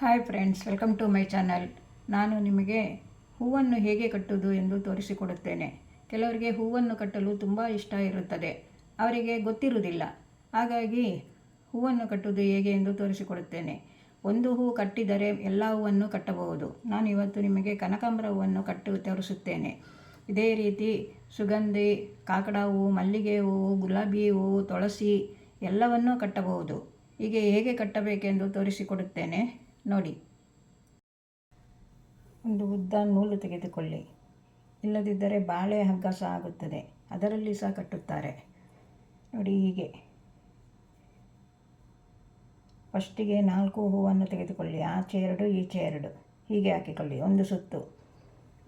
Hi friends welcome to my channel ನಾನು ನಿಮಗೆ ಹೂವನ್ನು ಹೇಗೆ ಕಟ್ಟುವುದು ಎಂದು ತೋರಿಸಿಕೊಡುತ್ತೇನೆ. ಕೆಲವರಿಗೆ ಹೂವನ್ನು ಕಟ್ಟಲು ತುಂಬ ಇಷ್ಟ ಇರುತ್ತದೆ. ಅವರಿಗೆ ಗೊತ್ತಿರುವುದಿಲ್ಲ. ಹಾಗಾಗಿ ಹೂವನ್ನು ಕಟ್ಟುವುದು ಹೇಗೆ ಎಂದು ತೋರಿಸಿಕೊಡುತ್ತೇನೆ. ಒಂದು ಹೂ ಕಟ್ಟಿದರೆ ಎಲ್ಲ ಹೂವನ್ನು ಕಟ್ಟಬಹುದು. ನಾನು ಇವತ್ತು ನಿಮಗೆ ಕನಕಾಂಬರ ಹೂವನ್ನು ಕಟ್ಟು ತೋರಿಸುತ್ತೇನೆ. ಇದೇ ರೀತಿ ಸುಗಂಧಿ, ಕಾಕಡ ಹೂವು ಮಲ್ಲಿಗೆ ಹೂವು ಗುಲಾಬಿ ಹೂವು ತುಳಸಿ ಎಲ್ಲವನ್ನೂ ಕಟ್ಟಬಹುದು. ಹೀಗೆ ಹೇಗೆ ಕಟ್ಟಬೇಕೆಂದು ತೋರಿಸಿಕೊಡುತ್ತೇನೆ. ನೋಡಿ. ಒಂದು ಉದ್ದ ನೂಲು ತೆಗೆದುಕೊಳ್ಳಿ. ಇಲ್ಲದಿದ್ದರೆ ಬಾಳೆ ಹಗ್ಗ ಸಹ ಆಗುತ್ತದೆ. ಅದರಲ್ಲಿ ಸಹ ಕಟ್ಟುತ್ತಾರೆ. ನೋಡಿ ಹೀಗೆ. ಫಸ್ಟಿಗೆ ನಾಲ್ಕು ಹೂವನ್ನು ತೆಗೆದುಕೊಳ್ಳಿ. ಆಚೆ ಎರಡು, ಈಚೆ ಎರಡು. ಹೀಗೆ ಹಾಕಿಕೊಳ್ಳಿ. ಒಂದು ಸುತ್ತು.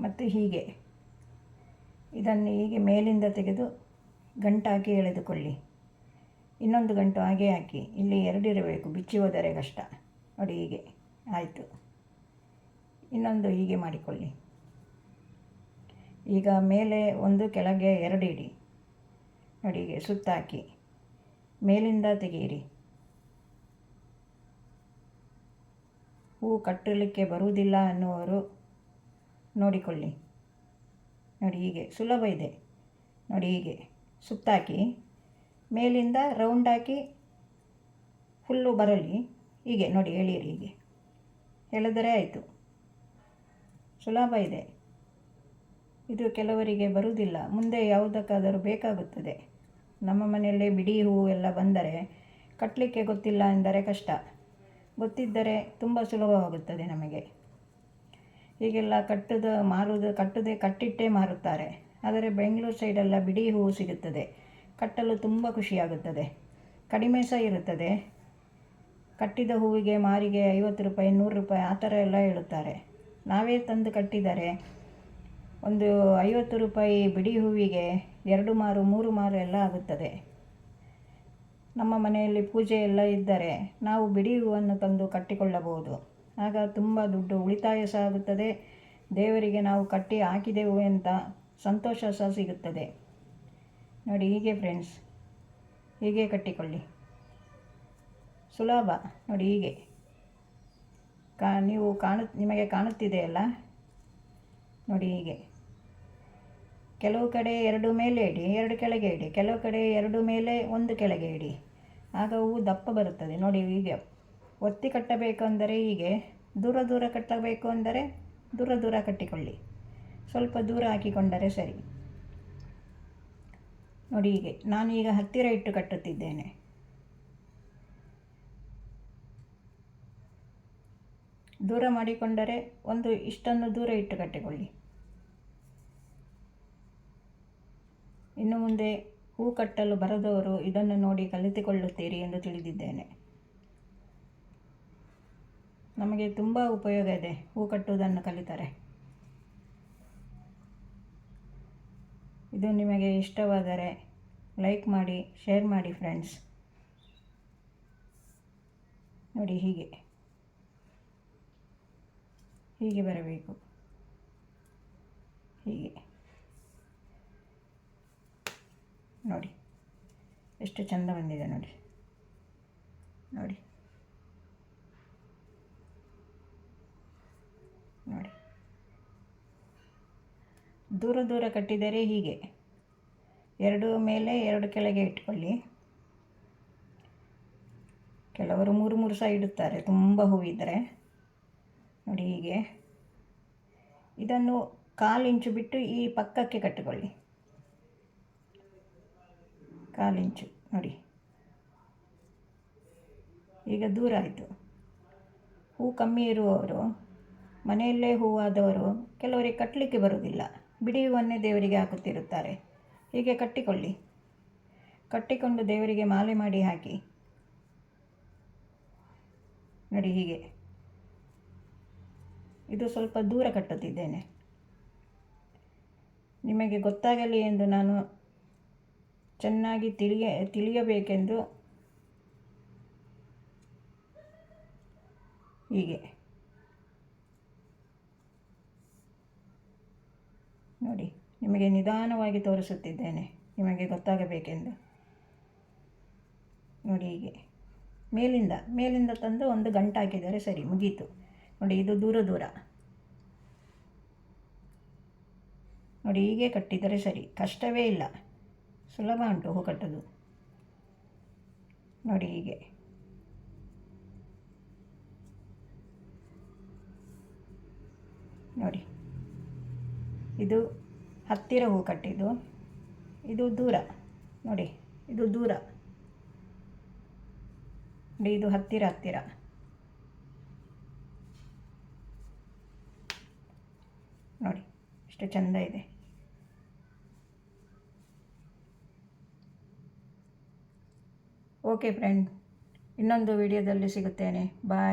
ಮತ್ತು ಹೀಗೆ. ಇದನ್ನು ಹೀಗೆ ಮೇಲಿಂದ ತೆಗೆದು ಗಂಟಾಕಿ ಎಳೆದುಕೊಳ್ಳಿ. ಇನ್ನೊಂದು ಗಂಟು ಹಾಗೆ ಹಾಕಿ. ಇಲ್ಲಿ ಎರಡಿರಬೇಕು ಬಿಚ್ಚಿ ಹೋದರೆ ಕಷ್ಟ. ನೋಡಿ ಹೀಗೆ. ಆಯಿತು. ಇನ್ನೊಂದು ಹೀಗೆ ಮಾಡಿಕೊಳ್ಳಿ. ಈಗ ಮೇಲೆ ಒಂದು, ಕೆಳಗೆ ಎರಡು ಇಡಿ. ನೋಡಿ ಹೀಗೆ ಸುತ್ತಾಕಿ. ಮೇಲಿಂದ ತೆಗೆಯಿರಿ. ಹೂ ಕಟ್ಟಲಿಕ್ಕೆ ಬರುವುದಿಲ್ಲ ಅನ್ನುವರು ನೋಡಿಕೊಳ್ಳಿ. ನೋಡಿ ಹೀಗೆ, ಸುಲಭ ಇದೆ. ನೋಡಿ ಹೀಗೆ, ಸುತ್ತಾಕಿ. ಮೇಲಿಂದ ರೌಂಡ್ ಹಾಕಿ ಫುಲ್ಲು ಬರಲಿ. ಹೀಗೆ, ನೋಡಿ ಎಳೀರಿ ಹೀಗೆ. ಎಳೆದರೆ ಆಯಿತು. ಸುಲಭ ಇದೆ. ಇದು ಕೆಲವರಿಗೆ ಬರುವುದಿಲ್ಲ. ಮುಂದೆ ಯಾವುದಕ್ಕಾದರೂ ಬೇಕಾಗುತ್ತದೆ. ನಮ್ಮ ಮನೆಯಲ್ಲೇ ಬಿಡಿ ಹೂವು ಎಲ್ಲ ಬಂದರೆ ಕಟ್ಟಲಿಕ್ಕೆ ಗೊತ್ತಿಲ್ಲ ಎಂದರೆ ಕಷ್ಟ. ಗೊತ್ತಿದ್ದರೆ ತುಂಬ ಸುಲಭವಾಗುತ್ತದೆ ನಮಗೆ. ಈಗೆಲ್ಲ ಕಟ್ಟದ ಮಾರುವುದು ಕಟ್ಟದೆ ಕಟ್ಟಿಟ್ಟೇ ಮಾರುತ್ತಾರೆ. ಆದರೆ ಬೆಂಗಳೂರು ಸೈಡೆಲ್ಲ ಬಿಡಿ ಹೂವು ಸಿಗುತ್ತದೆ. ಕಟ್ಟಲು ತುಂಬ ಖುಷಿಯಾಗುತ್ತದೆ. ಕಡಿಮೆ ಸಹ ಇರುತ್ತದೆ. ಕಟ್ಟಿದ ಹೂವಿಗೆ ಮಾರಿಗೆ ಐವತ್ತು ರೂಪಾಯಿ, ನೂರು ರೂಪಾಯಿ ಆ ಥರ ಎಲ್ಲ ಹೇಳುತ್ತಾರೆ. ನಾವೇ ತಂದು ಕಟ್ಟಿದರೆ ಒಂದು ಐವತ್ತು ರೂಪಾಯಿ ಬಿಡಿ ಹೂವಿಗೆ ಎರಡು ಮಾರು, ಮೂರು ಮಾರು ಎಲ್ಲ ಆಗುತ್ತದೆ. ನಮ್ಮ ಮನೆಯಲ್ಲಿ ಪೂಜೆ ಎಲ್ಲ ಇದ್ದರೆ ನಾವು ಬಿಡಿ ಹೂವನ್ನು ತಂದು ಕಟ್ಟಿಕೊಳ್ಳಬಹುದು. ಆಗ ತುಂಬ ದುಡ್ಡು ಉಳಿತಾಯ ಸಹ ಆಗುತ್ತದೆ. ದೇವರಿಗೆ ನಾವು ಕಟ್ಟಿ ಹಾಕಿದೆವು ಅಂತ ಸಂತೋಷ ಸಹ ಸಿಗುತ್ತದೆ. ನೋಡಿ ಹೀಗೆ ಫ್ರೆಂಡ್ಸ್ ಹೀಗೆ ಕಟ್ಟಿಕೊಳ್ಳಿ. ಸುಲಭ. ನೋಡಿ ಹೀಗೆ. ಕಾ, ನೀವು ಕಾಣು, ನಿಮಗೆ ಕಾಣುತ್ತಿದೆಯಲ್ಲ ನೋಡಿ ಹೀಗೆ. ಕೆಲವು ಕಡೆ ಎರಡು ಮೇಲೆ ಇಡಿ, ಎರಡು ಕೆಳಗೆ ಇಡಿ. ಕೆಲವು ಕಡೆ ಎರಡು ಮೇಲೆ, ಒಂದು ಕೆಳಗೆ ಇಡಿ. ಆಗ ಹೂವು ದಪ್ಪ ಬರುತ್ತದೆ. ನೋಡಿ ಹೀಗೆ. ಒತ್ತಿ ಕಟ್ಟಬೇಕು ಅಂದರೆ ಹೀಗೆ. ದೂರ ದೂರ ಕಟ್ಟಬೇಕು ಅಂದರೆ ದೂರ ದೂರ ಕಟ್ಟಿಕೊಳ್ಳಿ. ಸ್ವಲ್ಪ ದೂರ ಹಾಕಿಕೊಂಡರೆ ಸರಿ. ನೋಡಿ ಹೀಗೆ. ನಾನು ಈಗ ಹತ್ತಿರ ಇಟ್ಟು ಕಟ್ಟುತ್ತಿದ್ದೇನೆ. ದೂರ ಮಾಡಿಕೊಂಡರೆ ಒಂದು ಇಷ್ಟನ್ನು ದೂರ ಇಟ್ಟು ಕಟ್ಟಿಕೊಳ್ಳಿ. ಇನ್ನು ಮುಂದೆ ಹೂ ಕಟ್ಟಲು ಬರದವರು ಇದನ್ನು ನೋಡಿ ಕಲಿತುಕೊಳ್ಳುತ್ತೀರಿ ಎಂದು ತಿಳಿದಿದ್ದೇನೆ. ನಮಗೆ ತುಂಬ ಉಪಯೋಗ ಇದೆ ಹೂ ಕಟ್ಟುವುದನ್ನು ಕಲಿತರೆ. ಇದು ನಿಮಗೆ ಇಷ್ಟವಾದರೆ ಲೈಕ್ ಮಾಡಿ, ಶೇರ್ ಮಾಡಿ ಫ್ರೆಂಡ್ಸ್. ನೋಡಿ ಹೀಗೆ. ಹೀಗೆ ಬರಬೇಕು. ಹೀಗೆ. ನೋಡಿ, ಎಷ್ಟು ಚಂದ ಬಂದಿದೆ ನೋಡಿ. ನೋಡಿ. ನೋಡಿ. ದೂರ ದೂರ ಕಟ್ಟಿದರೆ ಹೀಗೆ. ಎರಡು ಮೇಲೆ ಎರಡು ಕೆಳಗೆ ಇಟ್ಕೊಳ್ಳಿ. ಕೆಲವರು ಮೂರು ಮೂರು ಸಹ ಇಡುತ್ತಾರೆ, ತುಂಬ ಹೂವಿದ್ದರೆ ನೋಡಿ ಹೀಗೆ. ಇದನ್ನು ಕಾಲು ಇಂಚು ಬಿಟ್ಟು ಈ ಪಕ್ಕಕ್ಕೆ ಕಟ್ಟಿಕೊಳ್ಳಿ. ಕಾಲು ಇಂಚು, ನೋಡಿ. ಈಗ ದೂರ ಆಯಿತು. ಹೂ ಕಮ್ಮಿ ಇರುವವರು, ಮನೆಯಲ್ಲೇ ಹೂವಾದವರು ಕೆಲವರಿಗೆ ಕಟ್ಟಲಿಕ್ಕೆ ಬರುವುದಿಲ್ಲ. ಬಿಡಿ ಹೂವನ್ನೇ ದೇವರಿಗೆ ಹಾಕುತ್ತಿರುತ್ತಾರೆ. ಹೀಗೆ ಕಟ್ಟಿಕೊಳ್ಳಿ. ಕಟ್ಟಿಕೊಂಡು ದೇವರಿಗೆ ಮಾಲೆ ಮಾಡಿ ಹಾಕಿ. ನೋಡಿ ಹೀಗೆ. ಇದು ಸ್ವಲ್ಪ ದೂರ ಕಟ್ಟುತ್ತಿದ್ದೇನೆ. ನಿಮಗೆ ಗೊತ್ತಾಗಲಿ ಎಂದು ನಾನು ಚೆನ್ನಾಗಿ ತಿಳಿಯ, ತಿಳಿಯಬೇಕೆಂದು ಹೀಗೆ. ನೋಡಿ, ನಿಮಗೆ ನಿಧಾನವಾಗಿ ತೋರಿಸುತ್ತಿದ್ದೇನೆ. ನಿಮಗೆ ಗೊತ್ತಾಗಬೇಕೆಂದು. ನೋಡಿ ಹೀಗೆ. ಮೇಲಿಂದ ಮೇಲಿಂದ ತಂದು ಒಂದು ಗಂಟಾಕಿದರೆ ಸರಿ, ಮುಗೀತು. ನೋಡಿ, ಇದು ದೂರ ದೂರ. ನೋಡಿ, ಹೀಗೆ ಕಟ್ಟಿದರೆ ಸರಿ. ಕಷ್ಟವೇ ಇಲ್ಲ. ಸುಲಭ ಉಂಟು ಹೂ ಕಟ್ಟೋದು. ನೋಡಿ, ಹೀಗೆ. ನೋಡಿ. ಇದು ಹತ್ತಿರ ಹೂ ಕಟ್ಟಿದ್ದು. ಇದು ದೂರ. ನೋಡಿ, ಇದು ದೂರ. ನೋಡಿ, ಇದು ಹತ್ತಿರ ಹತ್ತಿರ. ನೋಡಿ ಎಷ್ಟು ಚಂದ ಇದೆ. ಓಕೆ ಫ್ರೆಂಡ್ ಇನ್ನೊಂದು ವಿಡಿಯೋದಲ್ಲಿ ಸಿಗುತ್ತೇನೆ. ಬಾಯ್